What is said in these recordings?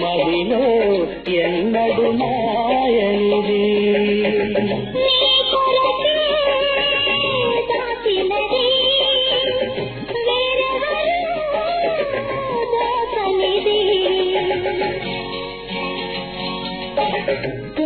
మదిలో ఎన్నడు మాయనిది Thank you.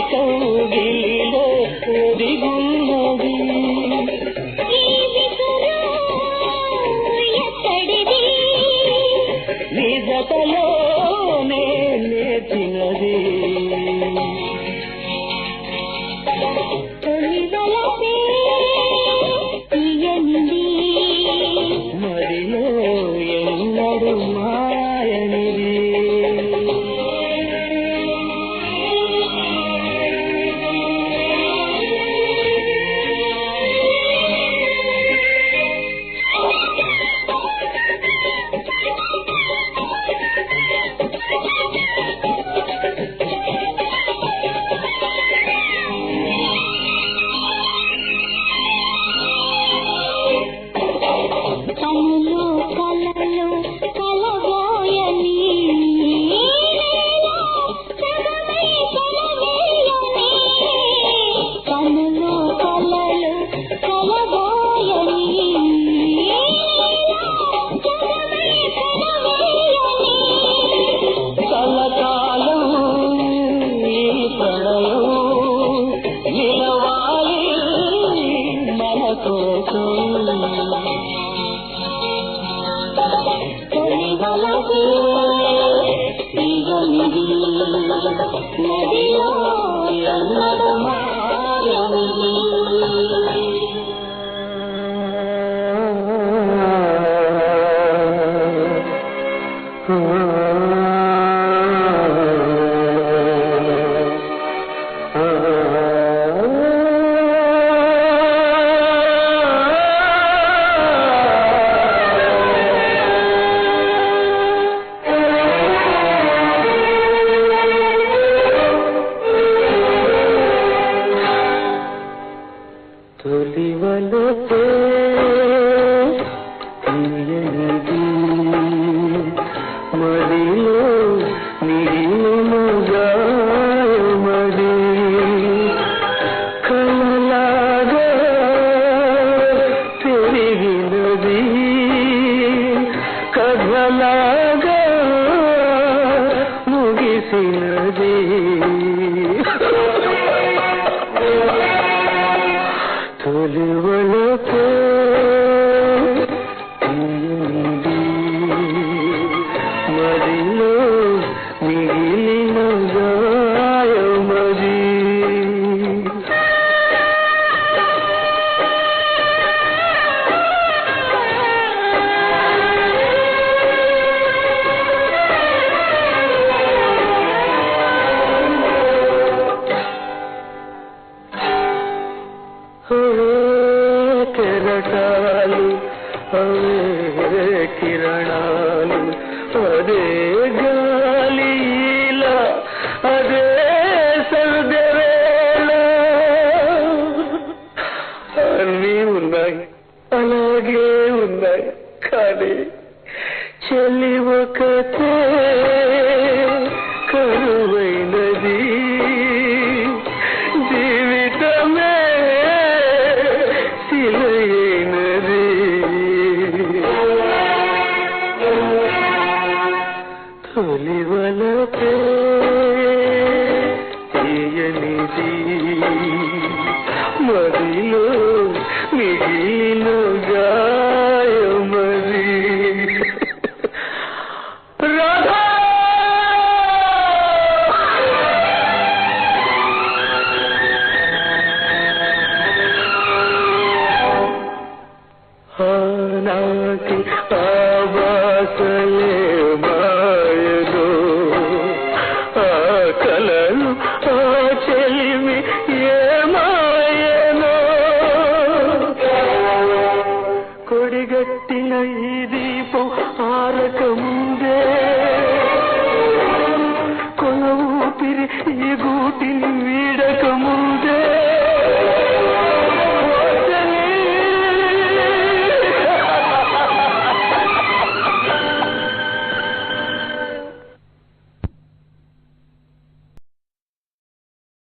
కౌగిలిలో ఒదిగున్నది. నిజతలోనే నేర్చినది. നദിയോ നന്മതമാ మదిలో నిలిముగా మది కలలాగా తిరిగినది కథలాగా ముగిసినది. తొలివలతో اڙي جا اري سيل هوندا گا الڳي هوندا ڇلي وقت ڪ మదిలో మిగిలిలో కొడిగట్టిన ఈ దీపం ఆరక ముందే కొన ఊపిరి ఈ గూటిని